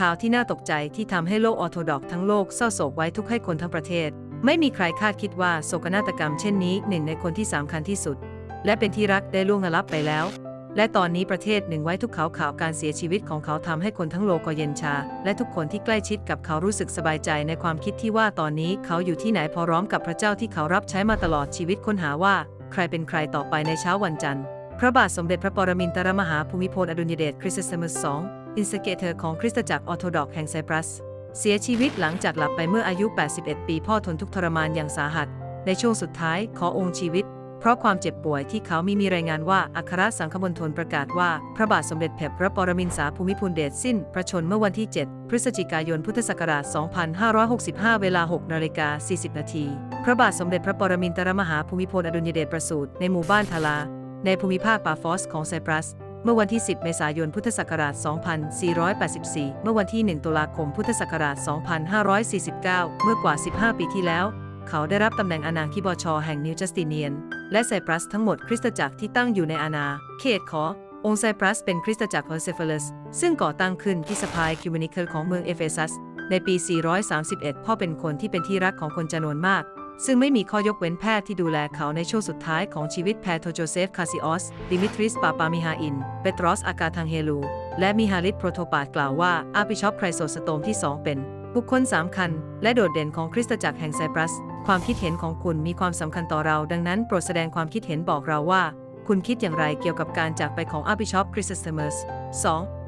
ข่าวที่น่าตกใจที่ทำให้โลกออร์โธดอกทั้งโลกเศร้าโศกไว้ทุกข์ให้คนทั้งประเทศ ไม่มีใครคาดคิดว่าโศกนาฏกรรมเช่นนี้หนึ่งในคนที่สำคัญที่สุด และเป็นที่รักได้ล่วงลับไปแล้ว และตอนนี้ประเทศหนึ่งไว้ทุกเขาข่าวการเสียชีวิตของเขาทำให้คนทั้งโลกก็เย็นชา และทุกคนที่ใกล้ชิดกับเขารู้สึกสบายใจในความคิดที่ว่าตอนนี้เขาอยู่ที่ไหนพอร้อมกับพระเจ้าที่เขารับใช้มาตลอดชีวิตค้นหาว่า ใครเป็นใครต่อไปในเช้าวันจันทร์พระบาทสมเด็จพระปรมินทรมหาภูมิพลอดุลยเดชคริสต์สมุสสอง อินสเกเตอร์ของคริสตจักรออร์โธดอกซ์แห่งไซปรัส เสียชีวิตหลังจากหลับไปเมื่ออายุ 81 ปีพ่อทนทุกทรมานอย่างสาหัส ในช่วงสุดท้ายขอองค์ชีวิต เพราะความเจ็บป่วยที่เขามีมีรายงานว่าอัครสังฆมณฑลประกาศว่า พระบาทสมเด็จพระปรมินทรภูมิพลเดชสิ้น พระชนเมื่อวันที่ 7 พฤศจิกายนพุทธศักราช 2565 เวลา 6นาฬิกา40 นาทีพระบาทสมเด็จพระปรมินทรมหาภูมิพลอดุลยเดชประสูติในหมู่บ้านทาลาในภูมิภาคปาฟอสของไซปรัส เมื่อวันที่ 10 เมษายน พุทธศักราช 2484 เมื่อวันที่ 1 ตุลาคม พุทธศักราช 2549 เมื่อกว่า 15 ปีที่แล้ว เขาได้รับตำแหน่งอาณาธิบอชอแห่งนิวจัสติเนียน และไซปรัสทั้งหมดคริสตจักรที่ตั้งอยู่ในอาณาเขตขอองค์ไซปรัสเป็นคริสตจักรเฮอร์เซฟลัส ซึ่งก่อตั้งขึ้นที่สภายคิวเมนิเคิลของเมืองเอเฟซัส ในปี 431 พ่อเป็นคนที่เป็นที่รักของคนจำนวนมาก ซึ่งไม่มีข้อยกเว้นแพทย์ที่ดูแลเขาในช่วงสุดท้ายของชีวิตแพโทโจเซฟ คาซิออส ดิมิทริส ปาปามิฮาอิน เปตรอส อากาทังเฮลู และมิฮาลิสโปรโทปาสกล่าวว่า อาร์บิชอปไครโซสโตมที่ 2 เป็น บุคคลสำคัญ และโดดเด่นของคริสตจักรแห่งไซปรัส ความคิดเห็นของคุณมีความสำคัญต่อเรา ดังนั้นโปรดแสดงความคิดเห็นบอกเราว่า คุณคิดอย่างไรเกี่ยวกับการจากไปของอาร์บิชอปคริสตสเตมัส 2.